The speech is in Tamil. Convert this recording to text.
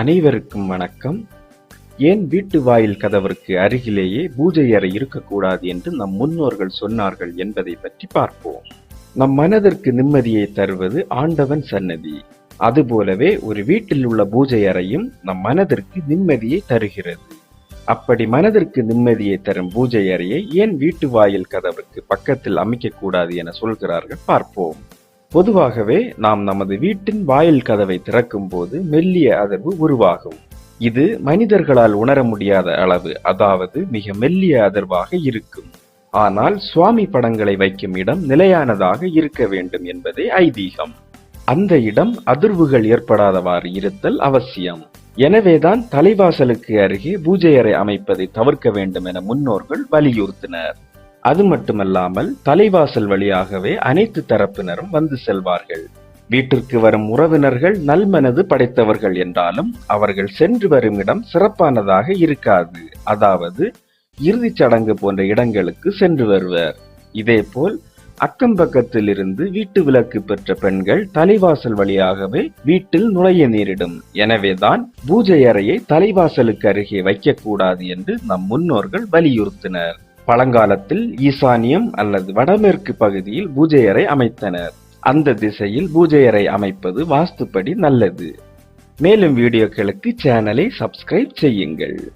அனைவருக்கும் வணக்கம். ஏன் வீட்டு வாயில் கதவிற்கு அருகிலேயே பூஜை அறை இருக்கக்கூடாது என்று நம் முன்னோர்கள் சொன்னார்கள் என்பதை பற்றி பார்ப்போம். நம் மனதிற்கு நிம்மதியை தருவது ஆண்டவன் சன்னதி அதுபோலவே ஒரு வீட்டில் உள்ள பூஜை அறையும் நம் மனதிற்கு நிம்மதியை தருகிறது. அப்படி மனதிற்கு நிம்மதியை தரும் பூஜை அறையை ஏன் வீட்டு வாயில் கதவுக்கு பக்கத்தில் அமைக்கக்கூடாது என சொல்கிறார்கள் பார்ப்போம். பொதுவாகவே நாம் நமது வீட்டின் வாயில் கதவை திறக்கும் போது மெல்லிய அதிர்வு உருவாகும். இது மனிதர்களால் உணர முடியாத அளவு அதாவது மிக மெல்லிய அதிர்வாக இருக்கும். ஆனால் சுவாமி படங்களை வைக்கும் இடம் நிலையானதாக இருக்க வேண்டும் என்பதே ஐதீகம். அந்த இடம் அதிர்வுகள் ஏற்படாதவாறு இருத்தல் அவசியம். எனவேதான் தலைவாசலுக்கு அருகே பூஜை அறை அமைப்பதை தவிர்க்க வேண்டும் என முன்னோர்கள் வலியுறுத்தினர். அது மட்டுமல்லாமல் தலைவாசல் வழியாகவே அனைத்து தரப்பினரும் வந்து செல்வார்கள். வீட்டிற்கு வரும் உறவினர்கள் நல்மனது படைத்தவர்கள் என்றாலும் அவர்கள் சென்று வரும் இடம் சிறப்பானதாக இருக்காது. அதாவது இறுதிச் சடங்கு போன்ற இடங்களுக்கு சென்று வருவர். இதேபோல் அக்கம் பக்கத்தில் இருந்து வீட்டு விலக்கு பெற்ற பெண்கள் தலைவாசல் வழியாகவே வீட்டில் நுழைய நேரிடும். எனவேதான் பூஜை அறையை தலைவாசலுக்கு அருகே வைக்கக்கூடாது என்று நம் முன்னோர்கள் வலியுறுத்தினர். பழங்காலத்தில் ஈசானியம் அல்லது வடமேற்கு பகுதியில் பூஜை அறை அமைத்தனர். அந்த திசையில் பூஜை அறை அமைப்பது வாஸ்துப்படி நல்லது. மேலும் வீடியோக்களுக்கு சேனலை சப்ஸ்கிரைப் செய்யுங்கள்.